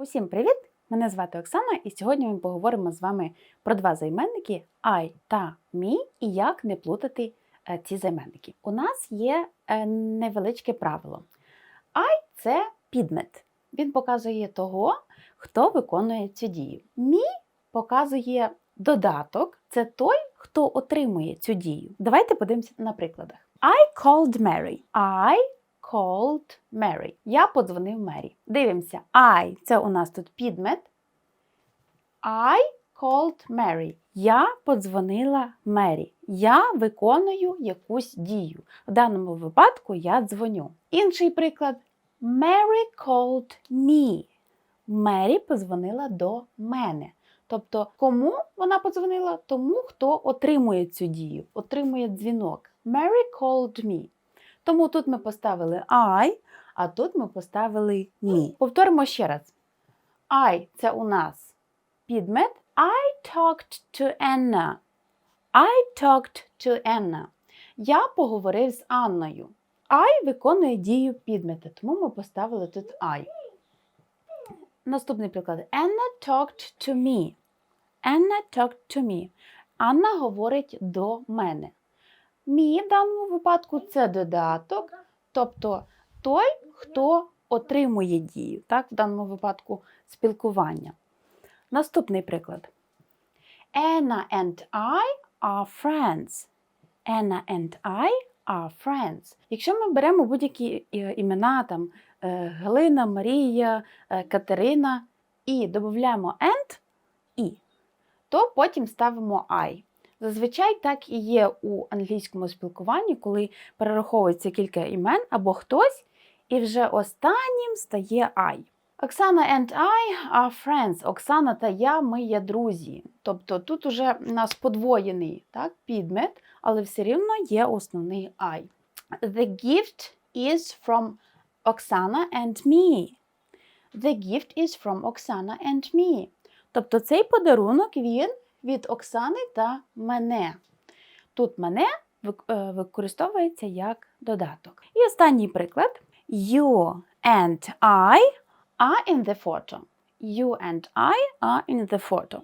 Усім привіт! Мене звати Оксана, і сьогодні ми поговоримо з вами про два займенники I та me і як не плутати е, ці займенники. У нас є е, невеличке правило. I – це підмет. Він показує того, хто виконує цю дію. Me показує додаток, це той, хто отримує цю дію. Давайте подивимося на прикладах. I called Mary. I called Mary. Я подзвонив Мері. Дивимося. I – це у нас тут підмет. I called Mary. Я подзвонила Мері. Я виконую якусь дію. В даному випадку я дзвоню. Інший приклад. Mary called me. Мері подзвонила до мене. Тобто, кому вона подзвонила? Тому, хто отримує цю дію, отримує дзвінок. Mary called me. Тому тут ми поставили I, а тут ми поставили me. Повторимо ще раз. I – це у нас підмет. I talked to Anna. I talked to Anna. Я поговорив з Анною. I виконує дію підмета, тому ми поставили тут I. Наступний приклад. Anna talked to me. Anna talked to me. Анна говорить до мене. Мі в даному випадку це додаток, тобто той, хто отримує дію, так, в даному випадку спілкування. Наступний приклад. Anna and I are friends. Anna and I are friends. Якщо ми беремо будь-які е, імена, там е, Галина, Марія, е, Катерина і додаємо and і, то потім ставимо I. Зазвичай так і є у англійському спілкуванні, коли перераховується кілька імен або хтось, і вже останнім стає I. Оксана and I are friends. Оксана та я ми є друзі. Тобто тут уже у нас подвоєний так, підмет, але все рівно є основний I. The gift is from Oksana and me. The gift is from Oksana and me. Тобто цей подарунок він від Оксани та мене. Тут мене е, використовується як додаток. І останній приклад. You and I are in the photo. You and I are in the photo.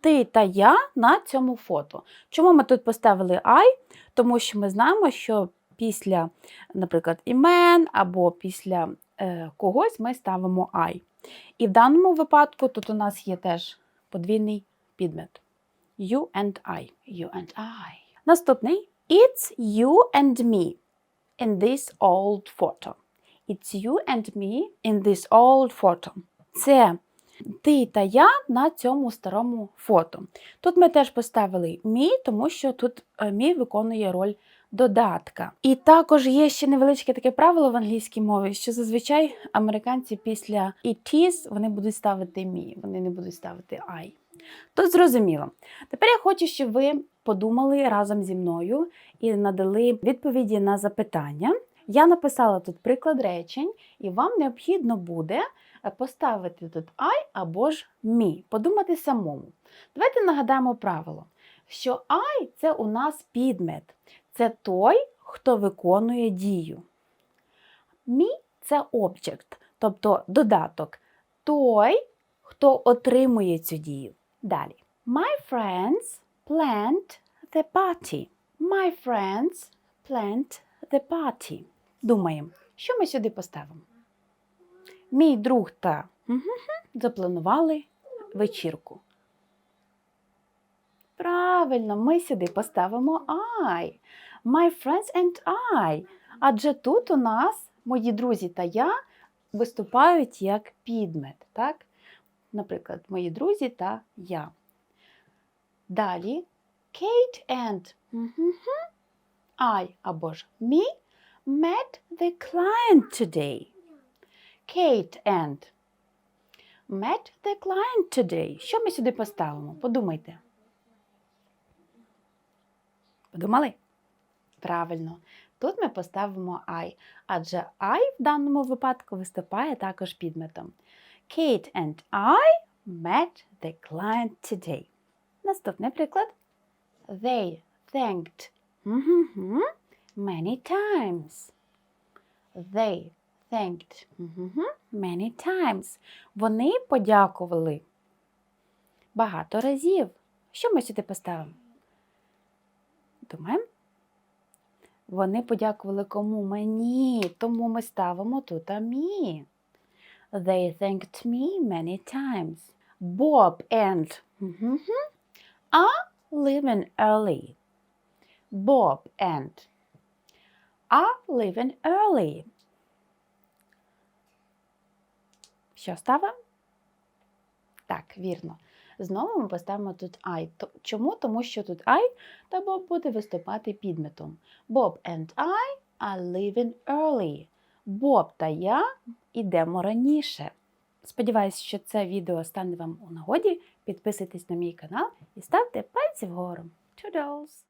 Ти та я на цьому фото. Чому ми тут поставили I? Тому що ми знаємо, що після, наприклад, імен або після е, когось ми ставимо I. І в даному випадку тут у нас є теж подвійний підмет. You and I. You and I. Наступний. It's you and me in this old photo. It's you and me in this old photo. Це ти та я на цьому старому фото. Тут ми теж поставили me, тому що тут е, me виконує роль додатка. І також є ще невеличке таке правило в англійській мові, що зазвичай американці після it is вони будуть ставити me, вони не будуть ставити I. Тут зрозуміло. Тепер я хочу, щоб ви подумали разом зі мною і надали відповіді на запитання. Я написала тут приклад речень, і вам необхідно буде е, поставити тут I або ж me, подумати самому. Давайте нагадаємо правило, що I – це у нас підмет, це той, хто виконує дію. Me – це object, тобто додаток, той, хто отримує цю дію. Далі. My friends planned the party. My friends planned the party. Думаємо, що ми сюди поставимо? Мій друг та запланували вечірку. Правильно, ми сюди поставимо I. My friends and I. Адже тут у нас мої друзі та я виступають як підмет. Так? Наприклад, мої друзі та я. Далі Kate and I або ж me met the client today. Kate and met the client today. Що ми сюди поставимо? Подумайте. Подумали? Правильно. Тут ми поставимо I, адже I в даному випадку виступає також підметом. Kate and I met the client today. Наступний приклад. They thanked many times. They thanked many times. Вони подякували багато разів. Що ми сюди поставимо? Думаємо? Вони подякували кому мені, тому ми ставимо тут me. They thanked me many times. Bob and are leaving early. Bob and are leaving early. Що ставимо? Так, вірно. Знову ми поставимо тут I. Чому? Тому що тут I та Bob буде виступати підметом. Bob and I are leaving early. Боб та я йдемо раніше. Сподіваюсь, що це відео стане вам у нагоді. Підписуйтесь на мій канал і ставте пальці вгору. Toodles!